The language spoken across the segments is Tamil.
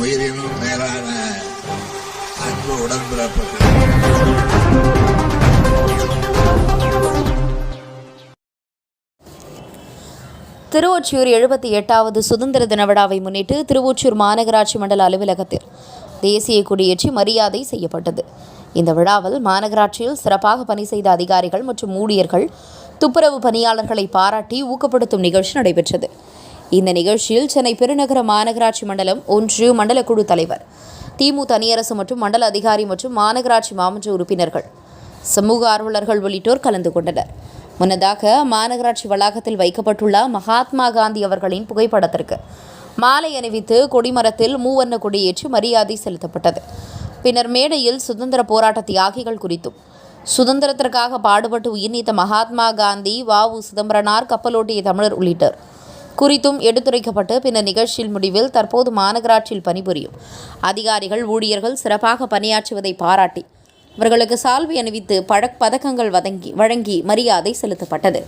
உயிரினும் மேலான அன்பு உடன்பிறப்புகள். திருவொற்றியூர் எழுபத்தி எட்டாவது சுதந்திர தின விழாவை முன்னிட்டு திருவொற்றியூர் மாநகராட்சி மண்டல அலுவலகத்தில் தேசிய கொடியேற்றி மரியாதை செய்யப்பட்டது. இந்த விழாவில் மாநகராட்சியில் சிறப்பாக பணி செய்த அதிகாரிகள் மற்றும் ஊழியர்கள் துப்புரவு பணியாளர்களை பாராட்டி ஊக்கப்படுத்தும் நிகழ்ச்சி நடைபெற்றது. இந்த நிகழ்ச்சியில் சென்னை பெருநகர மாநகராட்சி மண்டலம் ஒன்று மண்டல குழு தலைவர் திமு தனியரசு மற்றும் மண்டல அதிகாரி மற்றும் மாநகராட்சி மாமன்ற உறுப்பினர்கள் சமூக ஆர்வலர்கள் உள்ளிட்டோர் கலந்து கொண்டனர். முன்னதாக மாநகராட்சி வளாகத்தில் வைக்கப்பட்டுள்ள மகாத்மா காந்தி அவர்களின் புகைப்படத்திற்கு மாலை அணிவித்து கொடிமரத்தில் மூவர்ண கொடியேற்றி மரியாதை செலுத்தப்பட்டது. பின்னர் மேடையில் சுதந்திர போராட்ட தியாகிகள் குறித்தும் சுதந்திரத்திற்காக பாடுபட்டு உயிர்நீத்த மகாத்மா காந்தி வ உ சிதம்பரனார் கப்பலோட்டிய தமிழர் உள்ளிட்டோர் குறித்தும் எடுத்துரைக்கப்பட்டு பின்னர் நிகழ்ச்சியில் முடிவில் தற்போது மாநகராட்சியில் பணிபுரியும். அதிகாரிகள் ஊழியர்கள் சிறப்பாக பணியாற்றுவதை பாராட்டி இவர்களுக்கு சால்வை அணிவித்து பழக் பதக்கங்கள் வதங்கி வழங்கி மரியாதை செலுத்தப்பட்டது.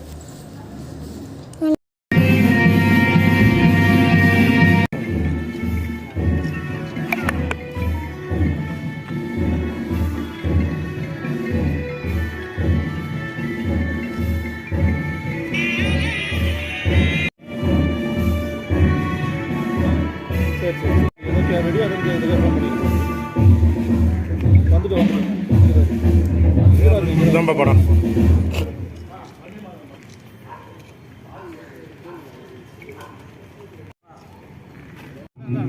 சரி சரி எனக்கு ரெடி அதுக்கு இதுக்கப்புறம் முடியும் வந்துட்டு வந்துட்டு ரொம்ப படம்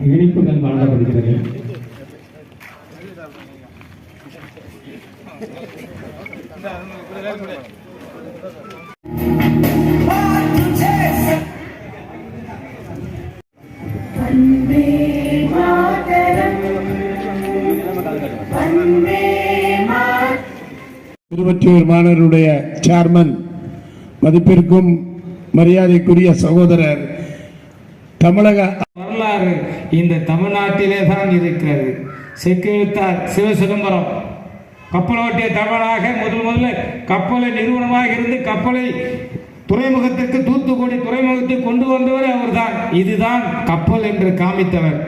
இனிப்புகள் வழங்கப்படுகிறது திருவற்றியூர் மாணவருடைய சேர்மன் மதிப்பிற்கும் மரியாதைக்குரிய சகோதரர் தமிழக வரலாறு இந்த தமிழ்நாட்டிலே தான் இருக்கிறது. செக்கிழுத்தார் சிவசிதம்பரம் கப்பலோட்டிய தமிழாக முதல் முதல்ல கப்பலை நிறுவனமாக இருந்து கப்பலை துறைமுகத்திற்கு தூத்துக்குடி துறைமுகத்தை கொண்டு வந்தவர் அவர்தான். இதுதான் கப்பல் என்று காமித்தவர்.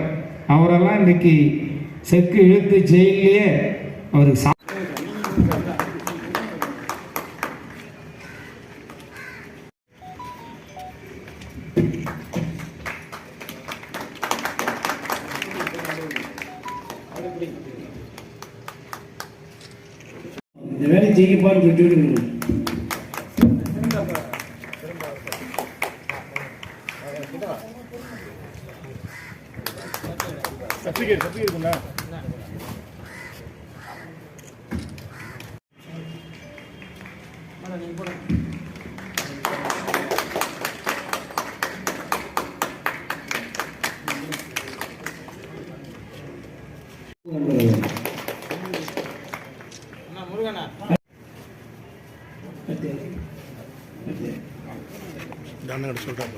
அவரெல்லாம் இன்றைக்கு செக்கு இழுத்து ஜெயிலே அவருக்கு சா- இந்த வேலை ஜெயிப்பான்னு சொல்லிட்டு சர்டிஃபிகேட் சர்டிஃபிகேட் இருக்குண்ணா தானங்க சொல்றாங்க